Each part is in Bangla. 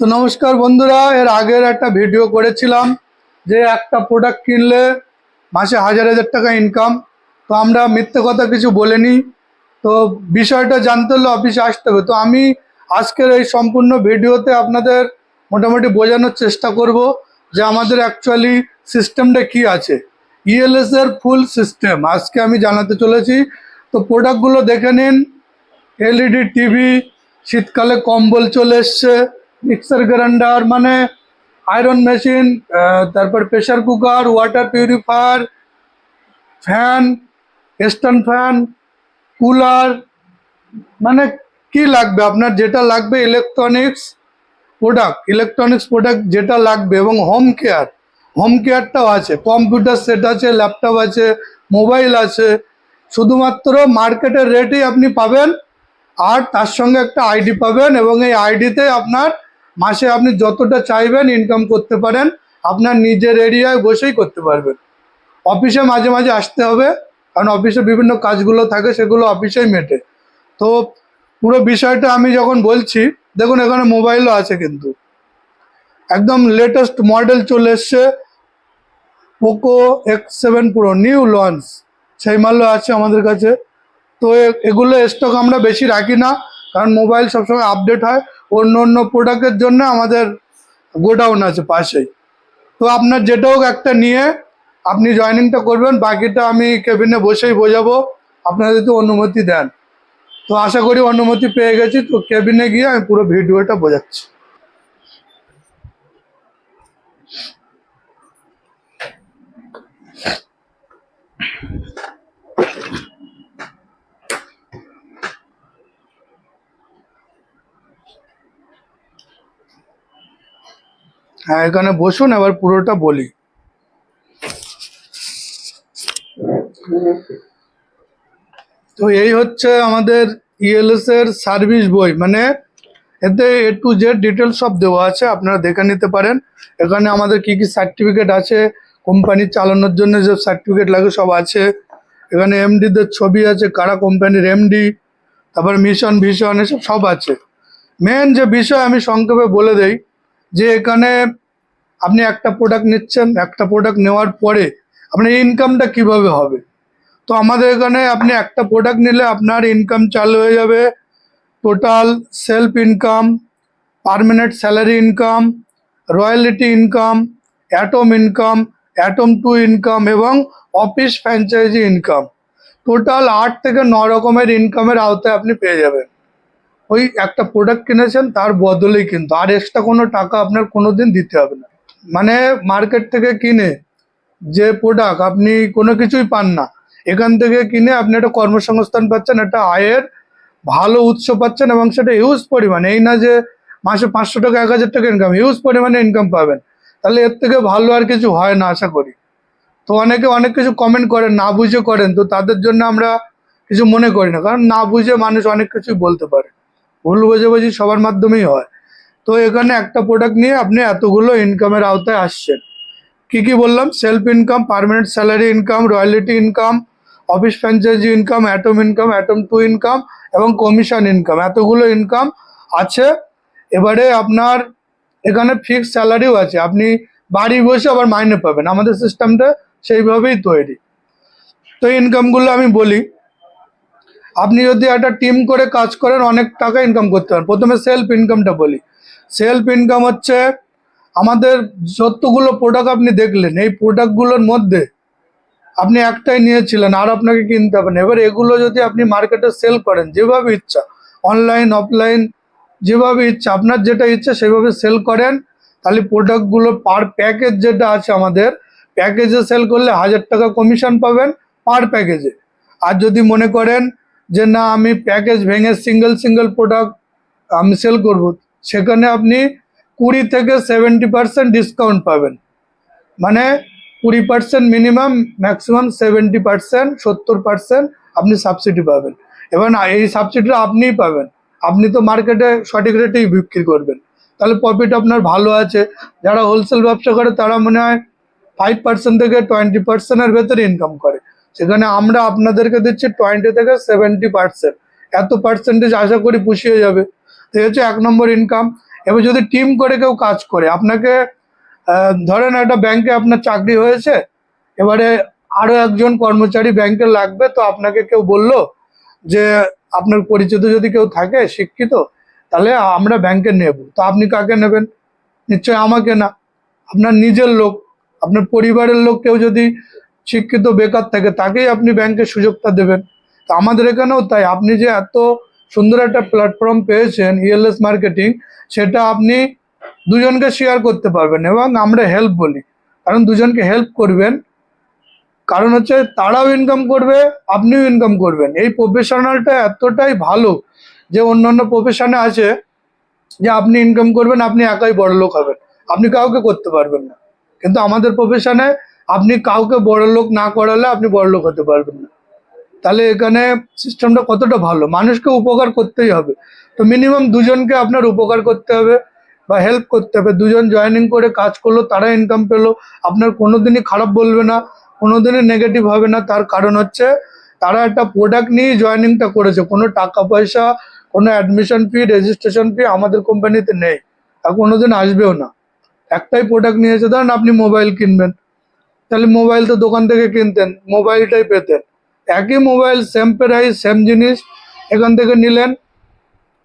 তো নমস্কার বন্ধুরা, এর আগের একটা ভিডিও করেছিলাম যে একটা প্রোডাক্ট কিনলে মাসে হাজার হাজার টাকা ইনকাম তো আমরা মিথ্যে কথা কিছু বলিনি। তো বিষয়টা জানতে হলে অফিসে আসতে হবে। তো আমি আজকের এই সম্পূর্ণ ভিডিওতে আপনাদের মোটামুটি বোঝানোর চেষ্টা করব যে আমাদের অ্যাকচুয়ালি সিস্টেমটা কি আছে। ইএলএস এর ফুল সিস্টেম আজকে আমি জানাতে চলেছি। তো প্রোডাক্টগুলো দেখে নিন। এলইডি টিভি শীতকালে কম্বল চলে এসছে। মিক্সার গ্রাইন্ডার মানে আয়রন মেশিন তারপর pressure cooker, water purifier, fan stand fan, cooler মানে কি লাগবে আপনার? যেটা লাগবে ইলেকট্রনিক্স প্রোডাক্ট ইলেকট্রনিক্স প্রোডাক্ট যেটা লাগবে এবং হোম কেয়ার হোম কেয়ারটাও আছে কম্পিউটার সেট আছে ল্যাপটপ আছে মোবাইল আছে, শুধুমাত্র মার্কেটের রেটেই আপনি পাবেন আর তার সঙ্গে একটা আইডি পাবেন এবং এই আইডিতে আপনার মাসে আপনি যতটা চাইবেন ইনকাম করতে পারেন, আপনার নিজের এরিয়ায় বসেই করতে পারবেন। অফিসে মাঝে মাঝে আসতে হবে, কারণ অফিসে বিভিন্ন কাজগুলো থাকে, সেগুলো অফিসেই মেটে। তো পুরো বিষয়টা আমি যখন বলছি, দেখুন এখানে মোবাইলও আছে কিন্তু। একদম লেটেস্ট মডেল চলে এসছে Poco X seven Pro new launch সেই মালও আছে আমাদের কাছে। তো এগুলো স্টক আমরা বেশি রাখি না, কারণ মোবাইল সবসময় আপডেট হয়। অন্য অন্য প্রোডাক্টের জন্য আমাদের গোডাউন আছে পাশেই। তো আপনার যেটা হোক একটা নিয়ে আপনি জয়েনিংটা করবেন, বাকিটা আমি কেবিনে বসেই বোঝাবো। আপনারা যদি অনুমতি দেন। তো আশা করি অনুমতি পেয়ে গেছি, তো কেবিনে গিয়ে আমি পুরো ভিডিওটা বোঝাচ্ছি। হ্যাঁ এখানে বসুন, এবার পুরোটা বলি। তো এই হচ্ছে আমাদের ইএলএস এর সার্ভিস বই মানে এতে এ টু জেড ডিটেলস সব দেওয়া আছে, আপনারা দেখে নিতে পারেন। এখানে আমাদের কি কি সার্টিফিকেট আছে কোম্পানি চালানোর জন্য যে সার্টিফিকেট লাগে সব আছে। এখানে এমডিদের ছবি আছে, কারা কোম্পানির এমডি তারপর মিশন ভিশন এসব সব আছে। মেন যে বিষয় আমি সংক্ষেপে বলে দেই যে এখানে আপনি একটা প্রোডাক্ট নিচ্ছেন, একটা প্রোডাক্ট নেওয়ার পরে আপনার ইনকামটা কীভাবে হবে? তো আমাদের এখানে আপনি একটা প্রোডাক্ট নিলে আপনার ইনকাম চালু হয়ে যাবে। Total self income permanent salary income royalty income atom income atom two income এবং অফিস ফ্র্যাঞ্চাইজি ইনকাম টোটাল আট থেকে ন রকমের ইনকামের আওতায় আপনি পেয়ে যাবেন। ওই একটা প্রোডাক্ট কিনেছেন, তার বদলেই কিন্তু। আর এক্সট্রা কোনো টাকা আপনার কোনো দিন দিতে হবে না। মানে মার্কেট থেকে কিনে যে প্রোডাক্ট আপনি কোনো কিছুই পান না, এখান থেকে কিনে আপনি একটা কর্মসংস্থান পাচ্ছেন, একটা আয়ের ভালো উৎস পাচ্ছেন এবং সেটা হিউজ পরিমাণে। এই না যে মাসে পাঁচশো টাকা, এক হাজার টাকা ইনকাম হিউজ পরিমাণে ইনকাম পাবেন। তাহলে এর থেকে ভালো আর কিছু হয় না, আশা করি। তো অনেকে অনেক কিছু কমেন্ট করেন, না বুঝে করেন, তো তাদের জন্য আমরা কিছু মনে করি না। কারণ না বুঝে মানুষ অনেক কিছুই বলতে পারে। ভুল বোঝাবুঝি সবার মাধ্যমেই হয়। তো এখানে একটা প্রোডাক্ট নিয়ে আপনি এতগুলো ইনকামের আওতায় আসছেন। কি কি বললাম? Self income permanent salary income royalty income office franchisee income atom income atom two income এবং কমিশন ইনকাম এতগুলো ইনকাম আছে। এবারে আপনার এখানে ফিক্সড স্যালারিও আছে। আপনি বাড়ি বসে আবার মাইনে পাবেন। আমাদের সিস্টেমটা সেইভাবেই তৈরি। তো ইনকামগুলো আমি বলি। আপনি যদি একটা টিম করে কাজ করেন, অনেক টাকা ইনকাম করতে পারেন। প্রথমে সেলফ ইনকামটা বলি। সেলফ ইনকাম হচ্ছে আমাদের যতগুলো প্রোডাক্ট আপনি দেখলেন, এই প্রোডাক্টগুলোর মধ্যে আপনি একটাই নিয়েছিলেন, আর আপনাকে কিনতে হবে না। এবার এগুলো যদি আপনি মার্কেটে সেল করেন, যেভাবে ইচ্ছা অনলাইন অফলাইন যেভাবে ইচ্ছা, আপনার যেটা ইচ্ছা সেভাবে সেল করেন, তাহলে প্রোডাক্টগুলো পার প্যাকেজ যেটা আছে আমাদের প্যাকেজে সেল করলে হাজার টাকা কমিশন পাবেন পার প্যাকেজে আর যদি মনে করেন যে না, আমি প্যাকেজ ভেঙে সিঙ্গেল সিঙ্গেল প্রোডাক্ট আমি সেল করব। সেখানে আপনি কুড়ি থেকে সেভেন্টি পার্সেন্ট ডিসকাউন্ট পাবেন। মানে কুড়ি percent minimum maximum seventy percent সত্তর পার্সেন্ট আপনি সাবসিডি পাবেন। এবার এই সাবসিডিটা আপনিই পাবেন। আপনি তো মার্কেটে সঠিক রেটেই বিক্রি করবেন। তাহলে প্রফিট আপনার ভালো আছে। যারা হোলসেল ব্যবসা করে, তারা মনে হয় ফাইভ পার্সেন্ট থেকে টোয়েন্টি পার্সেন্টের ভেতরে ইনকাম করে। সেখানে আমরা আপনাদেরকে দিচ্ছি টোয়েন্টি থেকে সেভেন্টি পার্সেন্ট এত পার্সেন্টেজ আশা করি পুষিয়ে যাবে। তো হচ্ছে এক নম্বর ইনকাম এবার যদি টিম করে কেউ কাজ করে, আপনাকে ধরেন একটা ব্যাংকে আপনার চাকরি হয়েছে, এবারে আরও একজন কর্মচারী ব্যাংকে লাগবে, তো আপনাকে কেউ বলল যে, আপনার পরিচিত যদি কেউ থাকে, শিক্ষিত, তাহলে আমরা ব্যাংকে নেব। তো আপনি কাকে নেবেন? নিশ্চয়ই আমাকে না। আপনার নিজের লোক। আপনার পরিবারের লোক কেউ যদি শিক্ষিত বেকার থাকে, তাকেই আপনি ব্যাংকের সুযোগটা দেবেন। তো আমাদের এখানেও তাই। আপনি যে এত সুন্দর একটা প্ল্যাটফর্ম পেয়েছেন ইএলএস মার্কেটিং সেটা আপনি দুজনকে শেয়ার করতে পারবেন এবং আমরা হেল্প বলি। কারণ দুজনকে হেল্প করবেন, কারণ হচ্ছে তারাও ইনকাম করবে, আপনিও ইনকাম করবেন। এই প্রফেশনালটা এতটাই ভালো যে অন্যান্য প্রফেশনে আছে যে আপনি ইনকাম করবেন, আপনি একাই বড় লোক হবেন। আপনি কাউকে করতে পারবেন না। কিন্তু আমাদের প্রফেশনে আপনি কাউকে বড় লোক না করালে আপনি বড় লোক হতে পারবেন না। তাহলে এখানে সিস্টেমটা কতটা ভালো? মানুষকে উপকার করতেই হবে। তো মিনিমাম দুজনকে আপনার উপকার করতে হবে বা হেল্প করতে হবে। দুজন জয়েনিং করে কাজ করল, তারা ইনকাম পেল। আপনার কোনোদিনই খারাপ বলবে না, কোনোদিনই নেগেটিভ হবে না। তার কারণ হচ্ছে, তারা একটা প্রোডাক্ট নিয়ে জয়েনিংটা করেছে। কোনো টাকা পয়সা, কোনো অ্যাডমিশন ফি রেজিস্ট্রেশন ফি আমাদের কোম্পানিতে নেই। আর কোনোদিন আসবেও না। একটাই প্রোডাক্ট নিয়েছে, ধরেন আপনি মোবাইল কিনবেন। তাহলে মোবাইল তো দোকান থেকে কিনতেন মোবাইলটাই পেতেন। একই মোবাইল সেম প্রাইস সেম জিনিস, এখান থেকে নিলেন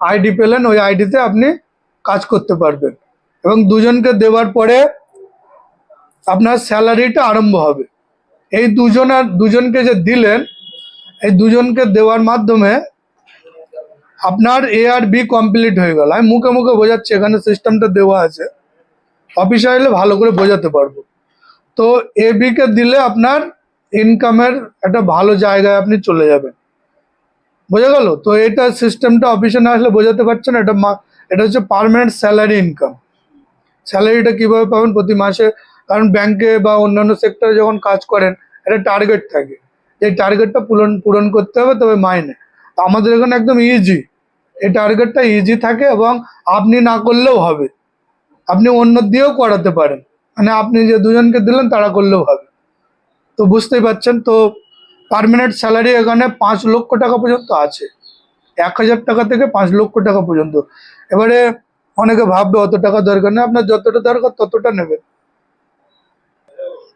আইডি পেলেন, ওই আইডিতে আপনি কাজ করতে পারবেন। এবং দুজনকে দেওয়ার পরে আপনার স্যালারিটা আরম্ভ হবে। এই দুজন আর দুজনকে যে দিলেন, এই দুজনকে দেওয়ার মাধ্যমে আপনার এ আর বি কমপ্লিট হয়ে গেল। আমি মুখে মুখে বোঝাচ্ছি, এখানে সিস্টেমটা দেওয়া আছে। অফিসে এলে ভালো করে বোঝাতে পারব। তো এ বি কে দিলে আপনার ইনকামের একটা ভালো জায়গায় আপনি চলে যাবেন। বোঝা গেল? তো এটা সিস্টেমটা অফিসে না আসলে বোঝাতে পারছেন এটা এটা হচ্ছে পার্মানেন্ট স্যালারি ইনকাম স্যালারিটা কীভাবে পাবেন প্রতি মাসে? কারণ ব্যাংকে বা অন্যান্য সেক্টরে যখন কাজ করেন, একটা টার্গেট থাকে। এই টার্গেটটা পূরণ পূরণ করতে হবে, তবে মাইনে। আমাদের এখানে একদম ইজি এই টার্গেটটা ইজি থাকে এবং আপনি না করলেও হবে। আপনি অন্য দিয়েও করাতে পারেন। মানে আপনি যে দুজনকে দিলেন, তারা করলেও হবে। তো বুঝতেই পারছেন, তো পারমানেন্ট স্যালারি এখানে পাঁচ লক্ষ টাকা পর্যন্ত আছে। এক হাজার টাকা থেকে পাঁচ লক্ষ টাকা পর্যন্ত। এবারে অনেকে ভাববে, অত টাকা দরকার নেই, আপনার যতটা দরকার ততটা নেবেন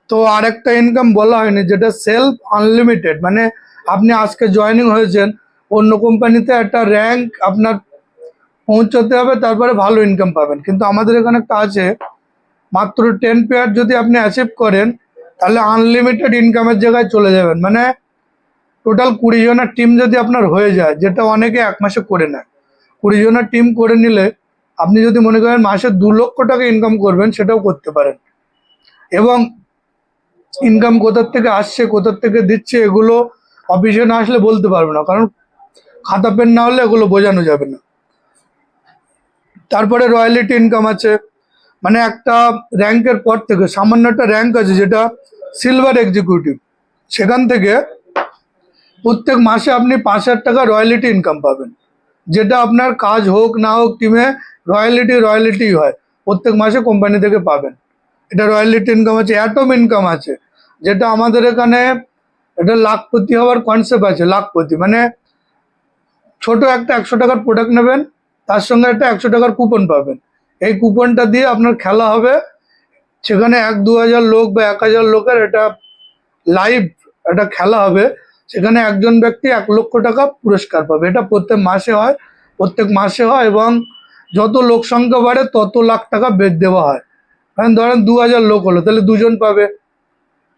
তো আরেকটা ইনকাম বলা হয়নি, যেটা সেলফ আনলিমিটেড মানে আপনি আজকে জয়েনিং হয়েছেন, অন্য কোম্পানিতে একটা র্যাঙ্ক আপনার পৌঁছতে হবে, তারপরে ভালো ইনকাম পাবেন। কিন্তু আমাদের এখানে একটা আছে মাত্র টেন পেয়ার যদি আপনি অ্যাচিভ করেন, তাহলে আনলিমিটেড ইনকামের জায়গায় চলে যাবেন। মানে টোটাল কুড়ি জনের টিম যদি আপনার হয়ে যায়, যেটা অনেকে এক মাসে করে নেয়, কুড়ি জনের টিম করে নিলে আপনি যদি মনে করেন মাসে দু লক্ষ টাকা ইনকাম করবেন, সেটাও করতে পারেন। এবং ইনকাম কোথার থেকে আসছে, কোথার থেকে দিচ্ছে, এগুলো অফিসে না আসলে বলতে পারবে না, কারণ খাতা পেন না হলে এগুলো বোঝানো যাবে না। তারপরে রয়্যালিটি ইনকাম আছে। মানে একটা র্যাঙ্কের পর থেকে, সামান্য একটা র্যাঙ্ক আছে যেটা সিলভার এক্সিকিউটিভ সেখান থেকে প্রত্যেক মাসে আপনি পাঁচ হাজার টাকা রয়্যালিটি ইনকাম পাবেন। যেটা আপনার কাজ হোক, না হোক টিমে রয়্যালিটি রয়্যালিটি হয়। প্রত্যেক মাসে কোম্পানি থেকে পাবেন। এটা রয়্যালিটি ইনকাম আছে অ্যাটম ইনকাম আছে। যেটা আমাদের এখানে এটা লাখপতি হওয়ার কনসেপ্ট আছে, লাখপতি। মানে ছোট একটা একশো টাকার প্রোডাক্ট নেবেন, তার সঙ্গে একটা একশো টাকার কুপন পাবেন। এই কুপনটা দিয়ে আপনার খেলা হবে। সেখানে এক দু হাজার লোক বা এক হাজার লোকের এটা লাইভ একটা খেলা হবে। সেখানে একজন ব্যক্তি এক লক্ষ টাকা পুরস্কার পাবে। এটা প্রত্যেক মাসে হয়। প্রত্যেক মাসে হয় এবং যত লোক সংখ্যা বাড়ে, তত লাখ টাকা বেদ দেওয়া হয়। কারণ ধরেন দু হাজার লোক হলো, তাহলে দুজন পাবে।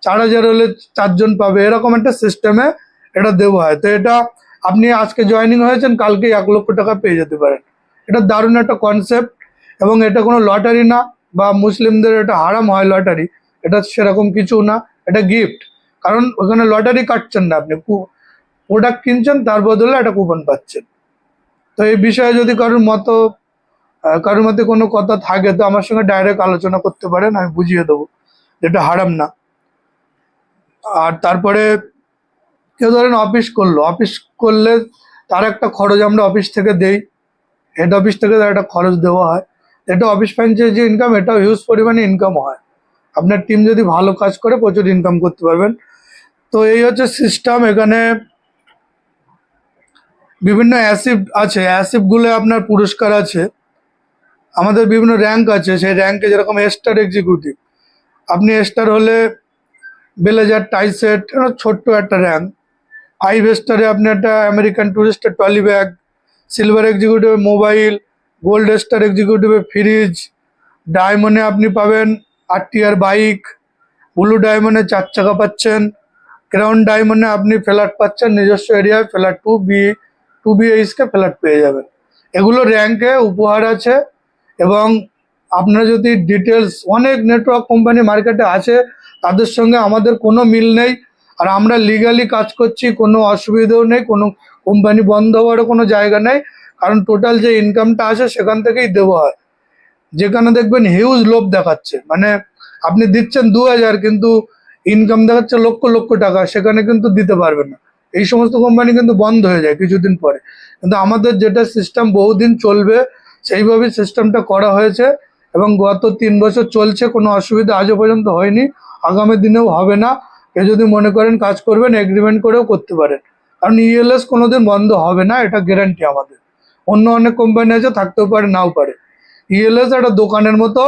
চার হাজার হলে চারজন পাবে। এরকম একটা সিস্টেমে এটা দেওয়া হয়। তো এটা আপনি আজকে জয়েনিং হয়েছেন, কালকে এক লক্ষ টাকা পেয়ে যেতে পারেন। এটা দারুণ একটা কনসেপ্ট এবং এটা কোনো লটারি না বা মুসলিমদের এটা হারাম হয় লটারি এটা সেরকম কিছু না, এটা গিফট কারণ ওখানে লটারি কাটছেন না আপনি প্রোডাক্ট কিনছেন, তার বদলে একটা কুপন পাচ্ছেন। তো এই বিষয়ে যদি কারোর মতো কারোর মধ্যে কোনো কথা থাকে, তো আমার সঙ্গে ডাইরেক্ট আলোচনা করতে পারেন, আমি বুঝিয়ে দেবো যেটা হারাম না। আর তারপরে কেউ ধরেন অফিস করল অফিস করলে তার একটা খরচ আমরা অফিস থেকে দেই। হেড অফিস থেকে তার একটা খরচ দেওয়া হয়। এটা অফিস ফ্র্যাঞ্চাইজি যে ইনকাম এটাও হিউজ পরিমাণে ইনকাম হয়। আপনার টিম যদি ভালো কাজ করে, প্রচুর ইনকাম করতে পারবেন। তো এই হচ্ছে সিস্টেম এখানে বিভিন্ন অ্যাসিড আছে। অ্যাসিডগুলো আপনার পুরস্কার আছে। আমাদের বিভিন্ন র্যাঙ্ক আছে। সেই র্যাঙ্কে যেরকম স্টার এক্সিকিউটিভ আপনি স্টার হলে বেলেজার টাইসেট ছোট্ট একটা র্যাঙ্ক ফাইভ স্টারে আপনি একটা American টুরিস্টের trolley bag silver executive mobile gold star এক্সিকিউটিভে fridge ডায়মন্ডে আপনি পাবেন টিয়ার বাইক ব্লু ডায়মন্ডে চার চাকা পাচ্ছেন ক্রাউন ডায়মন্ডে আপনি ফ্ল্যাট পাচ্ছেন, নিজস্ব এরিয়ায় flat two B two BHK flat পেয়ে যাবেন। এগুলো র্যাঙ্কে উপহার আছে এবং আপনারা যদি ডিটেলস অনেক নেটওয়ার্ক কোম্পানি মার্কেটে আছে, তাদের সঙ্গে আমাদের কোনো মিল নেই। আর আমরা লিগালি কাজ করছি, কোনো অসুবিধাও নেই, কোনো কোম্পানি বন্ধ হওয়ারও কোনো জায়গা নেই। কারণ টোটাল যে ইনকামটা আসে সেখান থেকেই দেওয়া হয়। যেখানে দেখবেন হিউজ লোভ দেখাচ্ছে। মানে আপনি দিচ্ছেন দু হাজার কিন্তু ইনকাম দেখাচ্ছে লক্ষ লক্ষ টাকা, সেখানে কিন্তু দিতে পারবে না। এই সমস্ত কোম্পানি কিন্তু বন্ধ হয়ে যায় কিছুদিন পরে। কিন্তু আমাদের যেটা সিস্টেম বহুদিন চলবে, সেইভাবেই সিস্টেমটা করা হয়েছে এবং গত তিন বছর চলছে, কোনো অসুবিধা আজও পর্যন্ত হয়নি। আগামী দিনেও হবে না। কেউ যদি মনে করেন কাজ করবেন এগ্রিমেন্ট করেও করতে পারেন। কারণ ইএলএস কোনোদিন বন্ধ হবে না, এটা গ্যারান্টি আমাদের। অন্য অনেক কোম্পানি আছে, থাকতেও পারে, নাও পারে। ইএলএস একটা দোকানের মতো,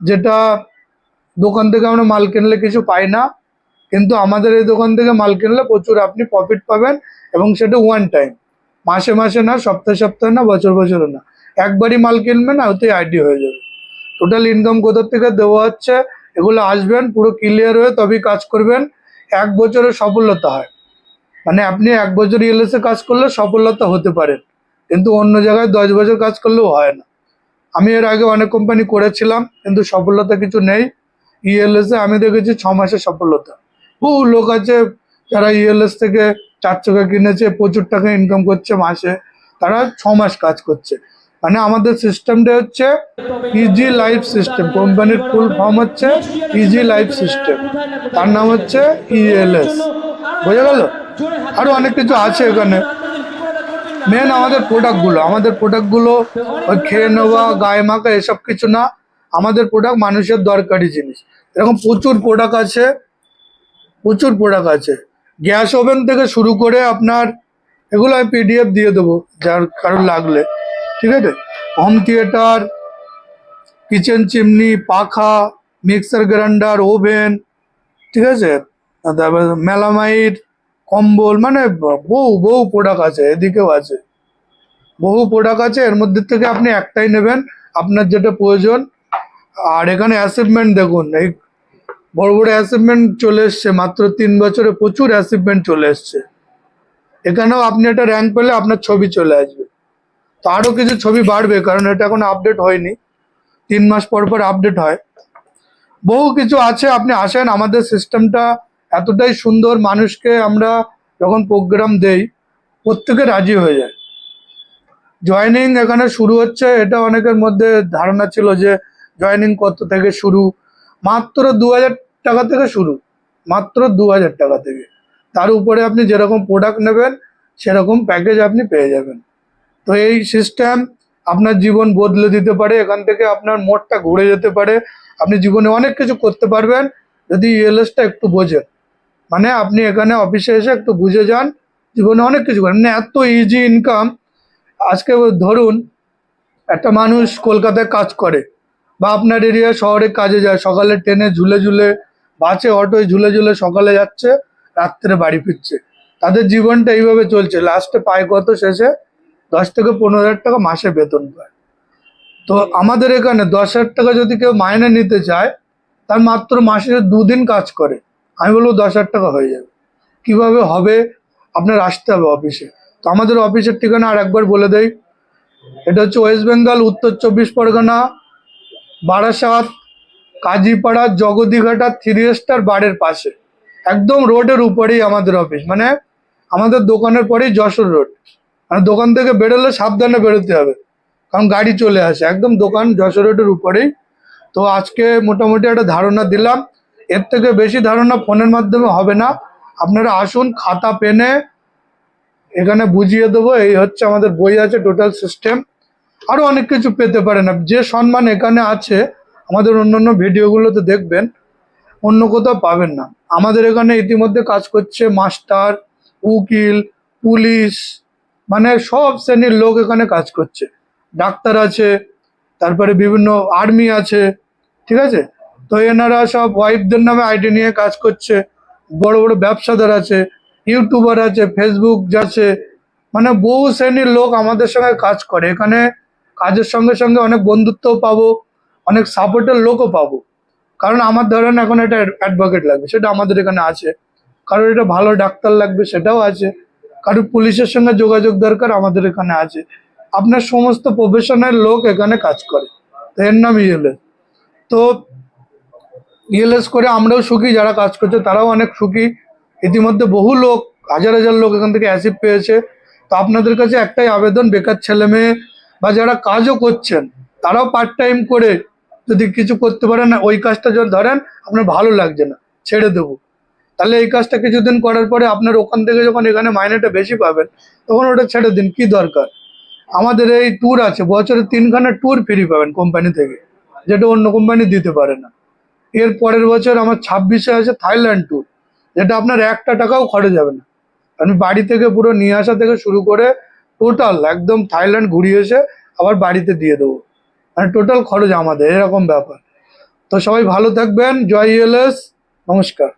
যেটা দোকান থেকে আমরা মাল কিনলে কিছু পাই না, কিন্তু আমাদের এই দোকান থেকে মাল কিনলে প্রচুর আপনি প্রফিট পাবেন, এবং সেটা ওয়ান টাইম মাসে মাসে না, সপ্তাহে সপ্তাহে না, বছর বছরে না। একবারই মাল কিনবেন না, ওতেই আইডি হয়ে যাবে। টোটাল ইনকাম কোথার থেকে দেওয়া হচ্ছে, এগুলো আসবেন, পুরো ক্লিয়ার হয়ে তবেই কাজ করবেন। এক বছরের সফলতা হয়। মানে আপনি এক বছর ইএলএসে কাজ করলে সফলতা হতে পারেন কিন্তু অন্য জায়গায় দশ বছর কাজ করলেও হয় না। আমি এর আগে অনেক কোম্পানি করেছিলাম, কিন্তু সফলতা কিছু নেই। ইএলএসে আমি দেখেছি ছ মাসের সফলতা। বহু লোক আছে যারা ইএলএস থেকে চার চাকা কিনেছে, প্রচুর টাকা ইনকাম করছে মাসে। তারা ছ মাস কাজ করছে। মানে আমাদের সিস্টেমটা হচ্ছে ইজি লাইফ সিস্টেম কোম্পানির ফুল ফর্ম হচ্ছে ইজি লাইফ সিস্টেম তার নাম হচ্ছে ইএলএস বোঝা গেল? আরও অনেক কিছু আছে এখানে। মেন আমাদের প্রোডাক্টগুলো আমাদের প্রোডাক্টগুলো ওই খেয়ে নেওয়া, গায়ে মাখা, এসব কিছু না। আমাদের প্রোডাক্ট মানুষের দরকারি জিনিস। এরকম প্রচুর প্রোডাক্ট আছে, প্রচুর প্রোডাক্ট আছে। গ্যাস ওভেন থেকে শুরু করে আপনার, এগুলো আমি পিডিএফ দিয়ে দেবো, যার কারোর লাগলে। ঠিক আছে? হোম থিয়েটার কিচেন চিমনি পাখা মিক্সার গ্রাইন্ডার ওভেন ঠিক আছে? তারপরে মেলামাইট কম্বল মানে বহু বহু প্রোডাক্ট আছে, এদিকেও আছে। বহু প্রোডাক্ট আছে, এর মধ্যে থেকে আপনি একটাই নেবেন, আপনার যেটা প্রয়োজন। আর এখানে অ্যাচিভমেন্ট দেখুন, এই বড় বড় অ্যাচিভমেন্ট চলে এসছে, মাত্র তিন বছরে প্রচুর অ্যাচিভমেন্ট চলে এসছে। এখানেও আপনি একটা র্যাঙ্ক পেলে আপনার ছবি চলে আসবে। তো আরও কিছু ছবি বাড়বে, কারণ এটা এখন আপডেট হয়নি। তিন মাস পর পর আপডেট হয়। বহু কিছু আছে, আপনি আসেন, আমাদের সিস্টেমটা এতটাই সুন্দর মানুষকে আমরা যখন প্রোগ্রাম দেই, প্রত্যেকে রাজি হয়ে যায়। জয়েনিং এখানে শুরু হচ্ছে, এটা অনেকের মধ্যে ধারণা ছিল যে জয়েনিং কত থেকে শুরু? মাত্র দু হাজার টাকা থেকে শুরু। মাত্র দু হাজার টাকা থেকে। তার উপরে আপনি যেরকম প্রোডাক্ট নেবেন, সেরকম প্যাকেজ আপনি পেয়ে যাবেন। তো এই সিস্টেম আপনার জীবন বদলে দিতে পারে, এখান থেকে আপনার মোড়টা ঘুরে যেতে পারে। আপনি জীবনে অনেক কিছু করতে পারবেন, যদি ইএলএসটা একটু বোঝেন। মানে আপনি এখানে অফিসে এসে একটু বুঝে যান, জীবনে অনেক কিছু করেন। মানে এত ইজি ইনকাম আজকে ধরুন একটা মানুষ কলকাতায় কাজ করে বা আপনার এরিয়া শহরে কাজে যায়, সকালে ট্রেনে ঝুলে ঝুলে, বাসে, অটোয় ঝুলে ঝুলে সকালে যাচ্ছে, রাত্রে বাড়ি ফিরছে। তাদের জীবনটা এইভাবে চলছে। লাস্টে পায় কত শেষে? দশ থেকে পনেরো হাজার টাকা মাসে বেতন পায়। তো আমাদের এখানে দশ হাজার টাকা যদি কেউ মাইনে নিতে চায়, তার মাত্র মাসে দুদিন কাজ করে। আমি বলব দশ হাজার টাকা হয়ে যাবে। কীভাবে হবে? আপনার আসতে হবে অফিসে তো আমাদের অফিসের ঠিকানা আর একবার বলে দেই। এটা হচ্ছে West Bengal Uttar Chabbish Pargana, Barasat, Kazipara, Jagadighata three star বারের পাশে। একদম রোডের উপরেই আমাদের অফিস মানে আমাদের দোকানের পরেই যশোর রোড মানে দোকান থেকে বেরোলে সাবধানে বেরোতে হবে। কারণ গাড়ি চলে আসে। একদম দোকান যশোর রোডের উপরেই। তো আজকে মোটামুটি একটা ধারণা দিলাম। এর থেকে বেশি ধারণা ফোনের মাধ্যমে হবে না। আপনারা আসুন, খাতা, পেনে এখানে বুঝিয়ে দেবো, এই হচ্ছে আমাদের বই আছে টোটাল সিস্টেম আরও অনেক কিছু পেতে পারেন। যে সম্মান এখানে আছে, আমাদের অন্যান্য ভিডিওগুলোতে দেখবেন, অন্য কোথাও পাবেন না। আমাদের এখানে ইতিমধ্যে কাজ করছে মাস্টার, উকিল, পুলিশ মানে সব শ্রেণির লোক এখানে কাজ করছে। ডাক্তার আছে, তারপরে বিভিন্ন আর্মি আছে, ঠিক আছে? তো এনারা সব ওয়াইফদের নামে আইডি নিয়ে কাজ করছে। বড় বড় ব্যবসাদার আছে, ইউটিউবার আছে ফেসবুক আছে। মানে বহু শ্রেণির লোক আমাদের সঙ্গে কাজ করে। এখানে কাজের সঙ্গে সঙ্গে অনেক বন্ধুত্বও পাবো, অনেক সাপোর্টের লোকও পাবো। কারণ আমার ধরেন এখন একটা অ্যাডভোকেট লাগবে, সেটা আমাদের এখানে আছে। কারোর এটা ভালো ডাক্তার লাগবে, সেটাও আছে। কারোর পুলিশের সঙ্গে যোগাযোগ দরকার আমাদের এখানে আছে। আপনার সমস্ত প্রফেশনের লোক এখানে কাজ করে। তো এর নাম ইএলএস তো ইএলএস করে আমরাও সুখী, যারা কাজ করছে তারাও অনেক সুখী। ইতিমধ্যে বহু লোক, হাজার হাজার লোক এখান থেকে অ্যাসিড পেয়েছে। তো আপনাদের কাছে একটাই আবেদন, বেকার ছেলে মেয়ে বা যারা কাজও করছেন, তারাও পার্ট টাইম করে যদি কিছু করতে পারেন, ওই কাজটা যদি ধরেন, আপনার ভালো লাগছে না, ছেড়ে দেবো। তাহলে এই কাজটা কিছুদিন করার পরে আপনার ওখান থেকে যখন এখানে মাইনেটা বেশি পাবেন, তখন ওটা ছেড়ে দিন, কি দরকার? আমাদের এই ট্যুর আছে, বছরে তিনখানা ট্যুর ফ্রি পাবেন কোম্পানি থেকে, যেটা অন্য কোম্পানি দিতে পারে না। এর পরের বছর আমার ছাব্বিশে আছে থাইল্যান্ড ট্যুর যেটা আপনার একটা টাকাও খরচ যাবে না। আমি বাড়ি থেকে পুরো নিয়ে আসা থেকে শুরু করে টোটাল একদম থাইল্যান্ড ঘুরিয়ে এসে আবার বাড়িতে দিয়ে দেবো। মানে টোটাল খরচ আমাদের, এরকম ব্যাপার। তো সবাই ভালো থাকবেন, জয় ইএলএস নমস্কার।